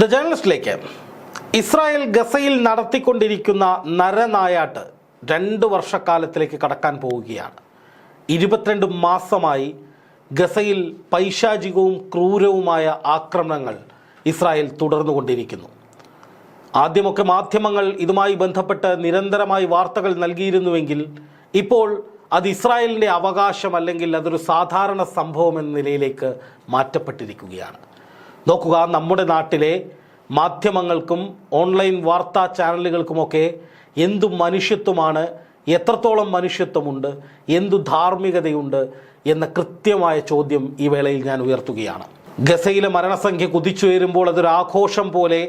The ജേർണലിസ്റ്റിലേക്ക് Israel ഗസയിൽ നടത്തിക്കൊണ്ടിരിക്കുന്ന നരനായാട്ട് രണ്ട് വർഷക്കാലത്തിലേക്ക് കടക്കാൻ പോവുകയാണ്. ഇരുപത്തിരണ്ട് മാസമായി ഗസയിൽ പൈശാചികവും ക്രൂരവുമായ ആക്രമണങ്ങൾ ഇസ്രായേൽ തുടർന്നുകൊണ്ടിരിക്കുന്നു. ആദ്യമൊക്കെ മാധ്യമങ്ങൾ ഇതുമായി ബന്ധപ്പെട്ട് നിരന്തരമായി വാർത്തകൾ നൽകിയിരുന്നുവെങ്കിൽ ഇപ്പോൾ അത് ഇസ്രായേലിന്റെ അവകാശം അല്ലെങ്കിൽ അതൊരു സാധാരണ സംഭവം എന്ന നിലയിലേക്ക് മാറ്റപ്പെട്ടിരിക്കുകയാണ്. നോക്കുക നമ്മുടെ നാട്ടിലെ മാധ്യമങ്ങൾക്കും ഓൺലൈൻ വാർത്താ ചാനലുകൾക്കുമൊക്കെ എന്തു മനുഷ്യത്വമാണ് എത്രത്തോളം മനുഷ്യത്വമുണ്ട് എന്തു ധാർമ്മികതയുണ്ട് എന്ന കൃത്യമായ ചോദ്യം ഈ വേളയിൽ ഞാൻ ഉയർത്തുകയാണ്. ഗസയിലെ മരണസംഖ്യ കുതിച്ചുയരുമ്പോൾ അതൊരു ആഘോഷം പോലെ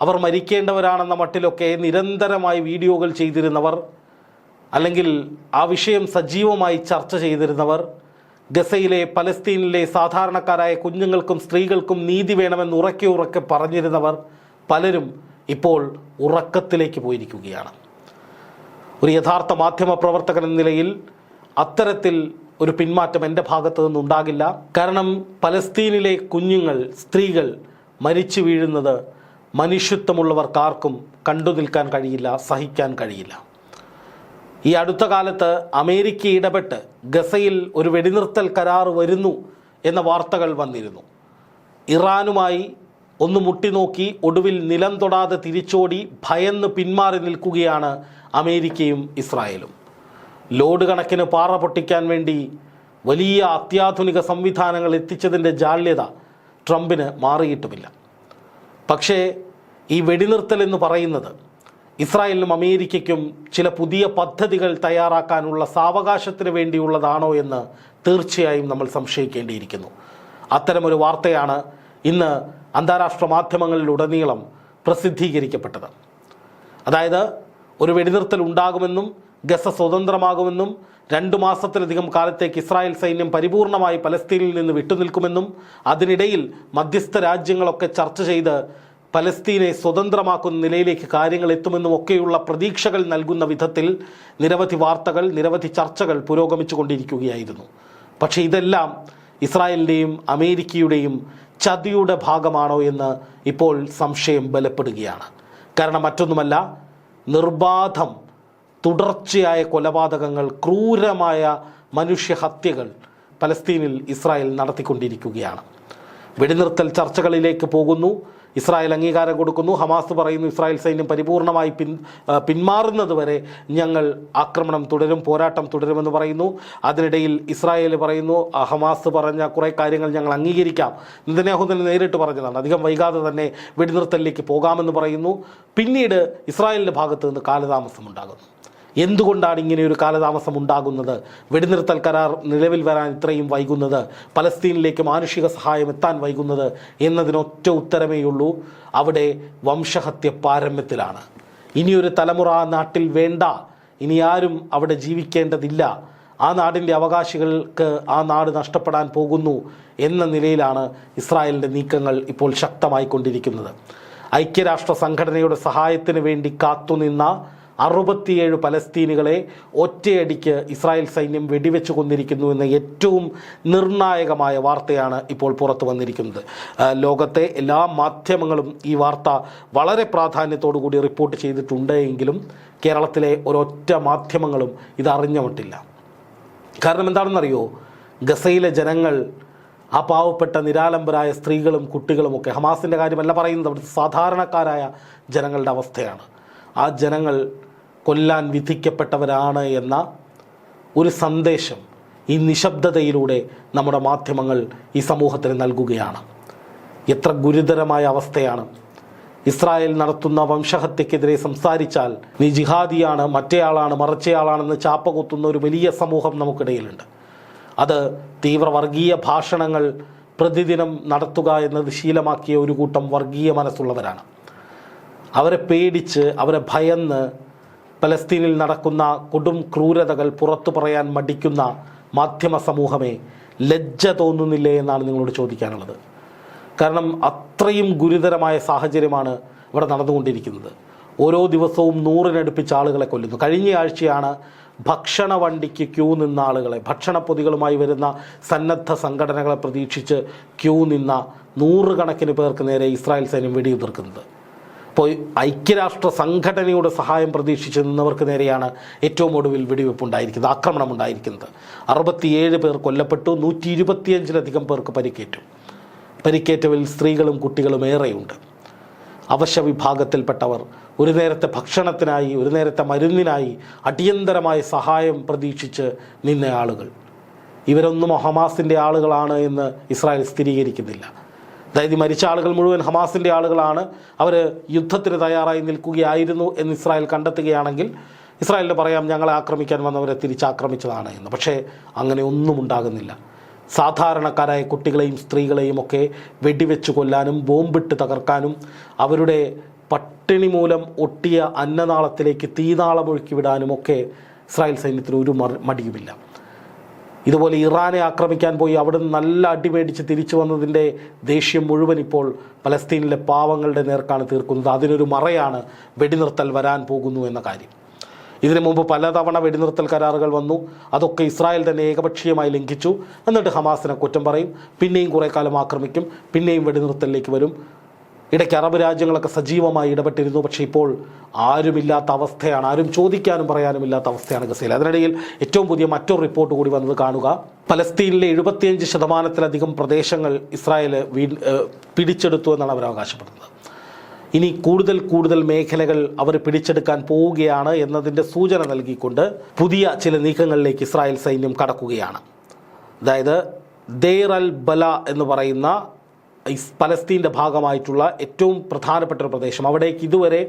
അവർ മരിക്കേണ്ടവരാണെന്ന മട്ടിലൊക്കെ നിരന്തരമായി വീഡിയോകൾ ചെയ്തിരുന്നവർ അല്ലെങ്കിൽ ആ വിഷയം സജീവമായി ചർച്ച ചെയ്തിരുന്നവർ ഗസയിലെ പലസ്തീനിലെ സാധാരണക്കാരായ കുഞ്ഞുങ്ങൾക്കും സ്ത്രീകൾക്കും നീതി വേണമെന്ന് ഉറക്കെ ഉറക്കെ പറഞ്ഞിരുന്നവർ പലരും ഇപ്പോൾ ഉറക്കത്തിലേക്ക് പോയിരിക്കുകയാണ്. ഒരു യഥാർത്ഥ മാധ്യമ പ്രവർത്തകൻ എന്ന നിലയിൽ അത്തരത്തിൽ ഒരു പിന്മാറ്റം എന്റെ ഭാഗത്തു നിന്നുണ്ടാകില്ല. കാരണം പലസ്തീനിലെ കുഞ്ഞുങ്ങൾ സ്ത്രീകൾ മരിച്ചു വീഴുന്നത് മനുഷ്യത്വമുള്ളവർക്കാർക്കും കണ്ടു നിൽക്കാൻ കഴിയില്ല സഹിക്കാൻ കഴിയില്ല. ഈ അടുത്ത കാലത്ത് അമേരിക്ക ഇടപെട്ട് ഗസയിൽ ഒരു വെടിനിർത്തൽ കരാർ വരുന്നു എന്ന വാർത്തകൾ വന്നിരുന്നു. ഇറാനുമായി ഒന്ന് മുട്ടിനോക്കി ഒടുവിൽ നിലം തൊടാതെ തിരിച്ചോടി ഭയന്ന് പിന്മാറി നിൽക്കുകയാണ് അമേരിക്കയും ഇസ്രായേലും. ലോഡ് കണക്കിന് പാറ പൊട്ടിക്കാൻ വേണ്ടി വലിയ അത്യാധുനിക സംവിധാനങ്ങൾ എത്തിച്ചതിന്റെ ജാള്യത ട്രംപിന് മാറിയിട്ടുമില്ല. പക്ഷേ ഈ വെടിനിർത്തൽ എന്ന് പറയുന്നത് ഇസ്രായേലിനും അമേരിക്കയ്ക്കും ചില പുതിയ പദ്ധതികൾ തയ്യാറാക്കാനുള്ള സാവകാശത്തിന് വേണ്ടിയുള്ളതാണോ എന്ന് തീർച്ചയായും നമ്മൾ സംശയിക്കേണ്ടിയിരിക്കുന്നു. അത്തരമൊരു വാർത്തയാണ് ഇന്ന് അന്താരാഷ്ട്ര മാധ്യമങ്ങളിലുടനീളം പ്രസിദ്ധീകരിക്കപ്പെട്ടത്. അതായത് ഒരു വെടിനിർത്തൽ ഉണ്ടാകുമെന്നും ഗസ സ്വതന്ത്രമാകുമെന്നും രണ്ടു മാസത്തിലധികം കാലത്തേക്ക് ഇസ്രായേൽ സൈന്യം പരിപൂർണമായി പലസ്തീനിൽ നിന്ന് വിട്ടുനിൽക്കുമെന്നും അതിനിടയിൽ മധ്യസ്ഥ രാജ്യങ്ങളൊക്കെ ചർച്ച ചെയ്ത് പലസ്തീനെ സ്വതന്ത്രമാക്കുന്ന നിലയിലേക്ക് കാര്യങ്ങൾ എത്തുമെന്നും ഒക്കെയുള്ള പ്രതീക്ഷകൾ നൽകുന്ന വിധത്തിൽ നിരവധി വാർത്തകൾ നിരവധി ചർച്ചകൾ പുരോഗമിച്ചു കൊണ്ടിരിക്കുകയായിരുന്നു പക്ഷേ ഇതെല്ലാം ഇസ്രായേലിന്റെയും അമേരിക്കയുടെയും ചതിയുടെ ഭാഗമാണോ എന്ന് ഇപ്പോൾ സംശയം ബലപ്പെടുകയാണ്. കാരണം മറ്റൊന്നുമല്ല നിർബാധം തുടർച്ചയായ കൊലപാതകങ്ങൾ ക്രൂരമായ മനുഷ്യഹത്യകൾ പലസ്തീനിൽ ഇസ്രായേൽ നടത്തിക്കൊണ്ടിരിക്കുകയാണ്. വെടിനിർത്തൽ ചർച്ചകളിലേക്ക് പോകുന്നു. ഇസ്രായേൽ അംഗീകാരം കൊടുക്കുന്നു. ഹമാസ് പറയുന്നു ഇസ്രായേൽ സൈന്യം പരിപൂർണമായി പിൻ പിന്മാറുന്നതുവരെ പിന്മാറുന്നത് വരെ ഞങ്ങൾ ആക്രമണം തുടരും പോരാട്ടം തുടരുമെന്ന് പറയുന്നു. അതിനിടയിൽ ഇസ്രായേൽ പറയുന്നു ഹമാസ് പറഞ്ഞ കുറേ കാര്യങ്ങൾ ഞങ്ങൾ അംഗീകരിക്കാം. നെതന്യാഹു തന്നെ നേരിട്ട് പറഞ്ഞതാണ് അധികം വൈകാതെ തന്നെ വെടിനിർത്തലിലേക്ക് പോകാമെന്ന് പറയുന്നു. പിന്നീട് ഇസ്രായേലിന്റെ ഭാഗത്ത് നിന്ന് കാലതാമസം ഉണ്ടാകുന്നു. എന്തുകൊണ്ടാണ് ഇങ്ങനെ ഒരു കാലതാമസം ഉണ്ടാകുന്നത്? വെടിനിർത്തൽ കരാർ നിലവിൽ വരാൻ ഇത്രയും വൈകുന്നത്? പലസ്തീനിലേക്ക് മാനുഷിക സഹായം എത്താൻ വൈകുന്നത് എന്നതിനൊറ്റ ഉത്തരമേയുള്ളൂ അവിടെ വംശഹത്യ പാരമ്യത്തിലാണ്. ഇനിയൊരു തലമുറ ആ നാട്ടിൽ വേണ്ട. ഇനി ആരും അവിടെ ജീവിക്കേണ്ടതില്ല. ആ നാടിന്റെ അവകാശികൾക്ക് ആ നാട് നഷ്ടപ്പെടാൻ പോകുന്നു എന്ന നിലയിലാണ് ഇസ്രായേലിന്റെ നീക്കങ്ങൾ ഇപ്പോൾ ശക്തമായിക്കൊണ്ടിരിക്കുന്നത്. ഐക്യരാഷ്ട്ര സംഘടനയുടെ സഹായത്തിന് വേണ്ടി കാത്തുനിന്ന അറുപത്തിയേഴ് പലസ്തീനികളെ ഒറ്റയടിക്ക് ഇസ്രായേൽ സൈന്യം വെടിവെച്ച് കൊന്നിരിക്കുന്നു എന്ന ഏറ്റവും നിർണായകമായ വാർത്തയാണ് ഇപ്പോൾ പുറത്തു വന്നിരിക്കുന്നത്. ലോകത്തെ എല്ലാ മാധ്യമങ്ങളും ഈ വാർത്ത വളരെ പ്രാധാന്യത്തോടു കൂടി റിപ്പോർട്ട് ചെയ്തിട്ടുണ്ട് എങ്കിലും കേരളത്തിലെ ഒരൊറ്റ മാധ്യമങ്ങളും ഇത് അറിഞ്ഞമിട്ടില്ല കാരണം എന്താണെന്നറിയോ? ഗസയിലെ ജനങ്ങൾ ആ പാവപ്പെട്ട നിരാലംബരായ സ്ത്രീകളും കുട്ടികളുമൊക്കെ ഹമാസിന്റെ കാര്യമല്ല പറയുന്നത്. അവിടുത്തെ സാധാരണക്കാരായ ജനങ്ങളുടെ അവസ്ഥയാണ്. ആ ജനങ്ങൾ കൊല്ലാൻ വിധിക്കപ്പെട്ടവരാണ് എന്ന ഒരു സന്ദേശം ഈ നിശബ്ദതയിലൂടെ നമ്മുടെ മാധ്യമങ്ങൾ ഈ സമൂഹത്തിന് നൽകുകയാണ്. എത്ര ഗുരുതരമായ അവസ്ഥയാണ്. ഇസ്രായേൽ നടത്തുന്ന വംശഹത്യക്കെതിരെ സംസാരിച്ചാൽ നീ ജിഹാദിയാണ് മറ്റേയാളാണ് മറിച്ചയാളാണെന്ന് ചാപ്പകുത്തുന്ന ഒരു വലിയ സമൂഹം നമുക്കിടയിലുണ്ട്. അത് തീവ്ര വർഗീയ ഭാഷണങ്ങൾ പ്രതിദിനം നടത്തുക എന്നത് ശീലമാക്കിയ ഒരു കൂട്ടം വർഗീയ മനസ്സുള്ളവരാണ്. അവരെ പേടിച്ച് അവരെ ഭയന്ന് പലസ്തീനിൽ നടക്കുന്ന കൊടും ക്രൂരതകൾ പുറത്തു പറയാൻ മടിക്കുന്ന മാധ്യമ സമൂഹമേ ലജ്ജ തോന്നുന്നില്ലേ എന്നാണ് നിങ്ങളോട് ചോദിക്കാനുള്ളത്. കാരണം അത്രയും ഗുരുതരമായ സാഹചര്യമാണ് ഇവിടെ നടന്നുകൊണ്ടിരിക്കുന്നത്. ഓരോ ദിവസവും നൂറിനടുപ്പിച്ച് ആളുകളെ കൊല്ലുന്നു. കഴിഞ്ഞ ആഴ്ചയാണ് ഭക്ഷണ വണ്ടിക്ക് ക്യൂ നിന്ന ആളുകളെ ഭക്ഷണപ്പൊതികളുമായി വരുന്ന സന്നദ്ധ സംഘടനകളെ പ്രതീക്ഷിച്ച് ക്യൂ നിന്ന നൂറുകണക്കിന് പേർക്ക് നേരെ ഇസ്രായേൽ സൈന്യം വെടിയുതിർക്കുന്നത്. ഇപ്പോൾ ഐക്യരാഷ്ട്ര സംഘടനയുടെ സഹായം പ്രതീക്ഷിച്ച് നിന്നവർക്ക് നേരെയാണ് ഏറ്റവും ഒടുവിൽ വെടിവെപ്പ് ഉണ്ടായിരിക്കുന്നത് ആക്രമണം ഉണ്ടായിരിക്കുന്നത്. അറുപത്തിയേഴ് പേർ കൊല്ലപ്പെട്ടു നൂറ്റി ഇരുപത്തിയഞ്ചിലധികം പേർക്ക് പരിക്കേറ്റു. പരിക്കേറ്റവരിൽ സ്ത്രീകളും കുട്ടികളും ഏറെയുണ്ട്. അവശ്യ വിഭാഗത്തിൽപ്പെട്ടവർ ഒരു നേരത്തെ ഭക്ഷണത്തിനായി ഒരു നേരത്തെ മരുന്നിനായി അടിയന്തരമായ സഹായം പ്രതീക്ഷിച്ച് നിന്ന ആളുകൾ. ഇവരൊന്നും ഹമാസിന്റെ ആളുകളാണ് എന്ന് ഇസ്രായേൽ സ്ഥിരീകരിക്കുന്നില്ല. അതായത് മരിച്ച ആളുകൾ മുഴുവൻ ഹമാസിന്റെ ആളുകളാണ്. അവർ യുദ്ധത്തിന് തയ്യാറായി നിൽക്കുകയായിരുന്നു എന്ന് ഇസ്രായേൽ കണ്ടെത്തുകയാണെങ്കിൽ ഇസ്രായേലിന് പറയാം ഞങ്ങളെ ആക്രമിക്കാൻ വന്നവരെ തിരിച്ചാക്രമിച്ചതാണ് എന്ന്. പക്ഷേ അങ്ങനെ ഒന്നും ഉണ്ടാകുന്നില്ല. സാധാരണക്കാരായ കുട്ടികളെയും സ്ത്രീകളെയും ഒക്കെ വെടിവെച്ച് കൊല്ലാനും ബോംബിട്ട് തകർക്കാനും അവരുടെ പട്ടിണി മൂലം ഒട്ടിയ അന്നനാളത്തിലേക്ക് തീനാളമൊഴുക്കി വിടാനും ഒക്കെ ഇസ്രായേൽ സൈന്യത്തിന് ഒരു മടിയുമില്ല. ഇതുപോലെ ഇറാനെ ആക്രമിക്കാൻ പോയി അവിടെ നല്ല അടിമേടിച്ച് തിരിച്ചു വന്നതിന്റെ ദേഷ്യം മുഴുവൻ ഇപ്പോൾ പലസ്തീനിലെ പാവങ്ങളുടെ നേർക്കാണ് തീർക്കുന്നത്. അതിനൊരു മറയാണ് വെടിനിർത്തൽ വരാൻ പോകുന്നു എന്ന കാര്യം. ഇതിനു മുമ്പ് പലതവണ വെടിനിർത്തൽ കരാറുകൾ വന്നു. അതൊക്കെ ഇസ്രായേൽ തന്നെ ഏകപക്ഷീയമായി ലംഘിച്ചു. എന്നിട്ട് ഹമാസിനെ കുറ്റം പറയും. പിന്നെയും കുറേ കാലം ആക്രമിക്കും. പിന്നെയും വെടിനിർത്തലിലേക്ക് വരും. ഇടയ്ക്ക് അറബ് രാജ്യങ്ങളൊക്കെ സജീവമായി ഇടപെട്ടിരുന്നു. പക്ഷേ ഇപ്പോൾ ആരുമില്ലാത്ത അവസ്ഥയാണ്. ആരും ചോദിക്കാനും പറയാനും ഇല്ലാത്ത അവസ്ഥയാണ് ഗസയിൽ. അതിനിടയിൽ ഏറ്റവും പുതിയ മറ്റൊരു റിപ്പോർട്ട് കൂടി വന്നത് കാണുക. പലസ്തീനിലെ എഴുപത്തിയഞ്ച് ശതമാനത്തിലധികം പ്രദേശങ്ങൾ ഇസ്രായേൽ പിടിച്ചെടുത്തു എന്നാണ് അവർ അവകാശപ്പെടുന്നത്. ഇനി കൂടുതൽ കൂടുതൽ മേഖലകൾ അവർ പിടിച്ചെടുക്കാൻ പോവുകയാണ് എന്നതിന്റെ സൂചന നൽകിക്കൊണ്ട് പുതിയ ചില നീക്കങ്ങളിലേക്ക് ഇസ്രായേൽ സൈന്യം കടക്കുകയാണ്. അതായത് ദേർ അൽ ബല എന്ന് പറയുന്ന പലസ്തീന്റെ ഭാഗമായിട്ടുള്ള ഏറ്റവും പ്രധാനപ്പെട്ട ഒരു പ്രദേശം. അവിടേക്ക് ഇതുവരെ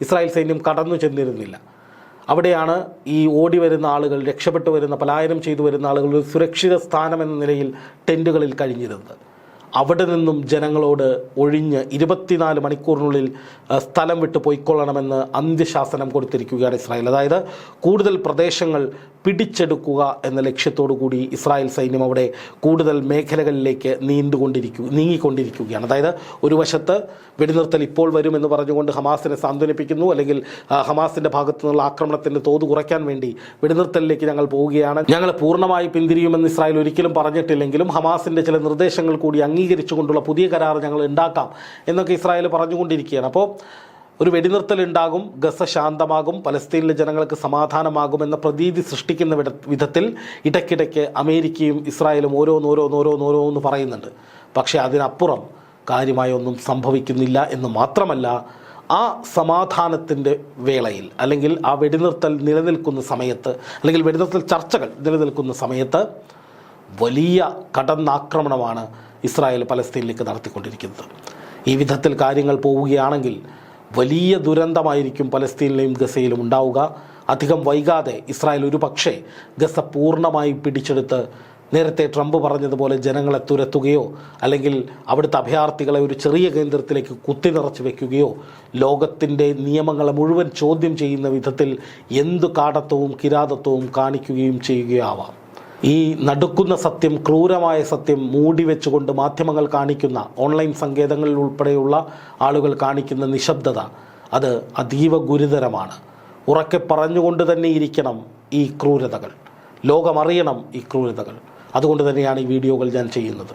ഇസ്രായേൽ സൈന്യം കടന്നു ചെന്നിരുന്നില്ല. അവിടെയാണ് ഈ ഓടി വരുന്ന ആളുകൾ രക്ഷപ്പെട്ടു വരുന്ന പലായനം ചെയ്തു വരുന്ന ആളുകൾ ഒരു സുരക്ഷിത സ്ഥാനം എന്ന നിലയിൽ ടെന്റുകളിൽ കഴിഞ്ഞിരുന്നത്. അവിടെ നിന്നും ജനങ്ങളോട് ഒഴിഞ്ഞ് ഇരുപത്തിനാല് മണിക്കൂറിനുള്ളിൽ സ്ഥലം വിട്ട് പോയിക്കൊള്ളണമെന്ന് അന്ത്യശാസനം കൊടുത്തിരിക്കുകയാണ് ഇസ്രായേൽ. അതായത് കൂടുതൽ പ്രദേശങ്ങൾ പിടിച്ചെടുക്കുക എന്ന ലക്ഷ്യത്തോടു കൂടി ഇസ്രായേൽ സൈന്യം അവിടെ കൂടുതൽ മേഖലകളിലേക്ക് നീന്തുകൊണ്ടിരിക്കുക നീങ്ങിക്കൊണ്ടിരിക്കുകയാണ്. അതായത് ഒരു വശത്ത് വെടിനിർത്തൽ ഇപ്പോൾ വരുമെന്ന് പറഞ്ഞുകൊണ്ട് ഹമാസിനെ സാന്ത്വനിപ്പിക്കുന്നു. അല്ലെങ്കിൽ ഹമാസിന്റെ ഭാഗത്തു നിന്നുള്ള ആക്രമണത്തിന്റെ തോത് കുറയ്ക്കാൻ വേണ്ടി വെടിനിർത്തലിലേക്ക് ഞങ്ങൾ പോവുകയാണ്. ഞങ്ങൾ പൂർണമായി പിന്തിരിയുമെന്ന് ഇസ്രായേൽ ഒരിക്കലും പറഞ്ഞിട്ടില്ലെങ്കിലും ഹമാസിന്റെ ചില നിർദ്ദേശങ്ങൾ കൂടി അംഗീകരിച്ചുകൊണ്ടുള്ള പുതിയ കരാർ ഞങ്ങൾ ഉണ്ടാക്കാം എന്നൊക്കെ ഇസ്രായേൽ പറഞ്ഞുകൊണ്ടിരിക്കുകയാണ്. അപ്പോൾ ഒരു വെടിനിർത്തൽ ഉണ്ടാകും ഗസ ശാന്തമാകും പലസ്തീനിലെ ജനങ്ങൾക്ക് സമാധാനമാകുമെന്ന പ്രതീതി സൃഷ്ടിക്കുന്ന വിധ വിധത്തിൽ ഇടയ്ക്കിടയ്ക്ക് അമേരിക്കയും ഇസ്രായേലും ഓരോന്ന് ഓരോന്ന് ഓരോന്ന് ഓരോന്ന് പറയുന്നുണ്ട്. പക്ഷേ അതിനപ്പുറം കാര്യമായ ഒന്നും സംഭവിക്കുന്നില്ല എന്ന് മാത്രമല്ല ആ സമാധാനത്തിന്റെ വേളയിൽ അല്ലെങ്കിൽ ആ വെടിനിർത്തൽ നിലനിൽക്കുന്ന സമയത്ത് അല്ലെങ്കിൽ വെടിനിർത്തൽ ചർച്ചകൾ നിലനിൽക്കുന്ന സമയത്ത് വലിയ കടന്നാക്രമണമാണ് ഇസ്രായേൽ പലസ്തീനിലേക്ക് നടത്തിക്കൊണ്ടിരിക്കുന്നത്. ഈ വിധത്തിൽ കാര്യങ്ങൾ പോവുകയാണെങ്കിൽ വലിയ ദുരന്തമായിരിക്കും പലസ്തീനിലെയും ഗസയിലും ഉണ്ടാവുക. അധികം വൈകാതെ ഇസ്രായേൽ ഒരു പക്ഷേ ഗസ പൂർണമായി പിടിച്ചെടുത്ത് നേരത്തെ ട്രംപ് പറഞ്ഞതുപോലെ ജനങ്ങളെ തുരത്തുകയോ അല്ലെങ്കിൽ അവിടുത്തെ അഭയാർത്ഥികളെ ഒരു ചെറിയ കേന്ദ്രത്തിലേക്ക് കുത്തി നിറച്ച് വെക്കുകയോ ലോകത്തിന്റെ നിയമങ്ങളെ മുഴുവൻ ചോദ്യം ചെയ്യുന്ന വിധത്തിൽ എന്തു കാടത്വവും കിരാതത്വവും കാണിക്കുകയും ചെയ്യുകയോ ആവാം ഈ നടുക്കുന്ന സത്യം ക്രൂരമായ സത്യം മൂടി വെച്ചുകൊണ്ട് മാധ്യമങ്ങൾ കാണിക്കുന്ന ഓൺലൈൻ സങ്കേതങ്ങളിൽ ഉൾപ്പെടെയുള്ള ആളുകൾ കാണിക്കുന്ന നിശബ്ദത അത് അതീവ ഗുരുതരമാണ്. ഉറക്കെ പറഞ്ഞുകൊണ്ട് തന്നെ ഇരിക്കണം ഈ ക്രൂരതകൾ. ലോകമറിയണം ഈ ക്രൂരതകൾ. അതുകൊണ്ട് തന്നെയാണ് ഈ വീഡിയോകൾ ഞാൻ ചെയ്യുന്നത്.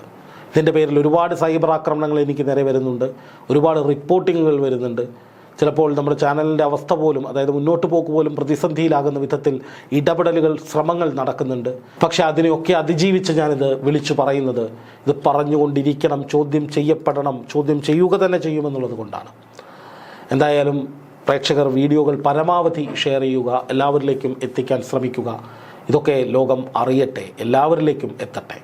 ഇതിന്റെ പേരിൽ ഒരുപാട് സൈബർ ആക്രമണങ്ങൾ എനിക്ക് നേരെ വരുന്നുണ്ട്. ഒരുപാട് റിപ്പോർട്ടിങ്ങുകൾ വരുന്നുണ്ട്. ചിലപ്പോൾ നമ്മുടെ ചാനലിന്റെ അവസ്ഥ പോലും അതായത് മുന്നോട്ട് പോക്ക് പോലും പ്രതിസന്ധിയിലാകുന്ന വിധത്തിൽ ഇടപെടലുകൾ ശ്രമങ്ങൾ നടക്കുന്നുണ്ട്. പക്ഷെ അതിനെയൊക്കെ അതിജീവിച്ച് ഞാനിത് വിളിച്ചു പറയുന്നത് ഇത് പറഞ്ഞുകൊണ്ടിരിക്കണം ചോദ്യം ചെയ്യപ്പെടണം ചോദ്യം ചെയ്യുക തന്നെ ചെയ്യുമെന്നുള്ളത് കൊണ്ടാണ്. എന്തായാലും പ്രേക്ഷകർ വീഡിയോകൾ പരമാവധി ഷെയർ ചെയ്യുക എല്ലാവരിലേക്കും എത്തിക്കാൻ ശ്രമിക്കുക. ഇതൊക്കെ ലോകം അറിയട്ടെ എല്ലാവരിലേക്കും എത്തട്ടെ.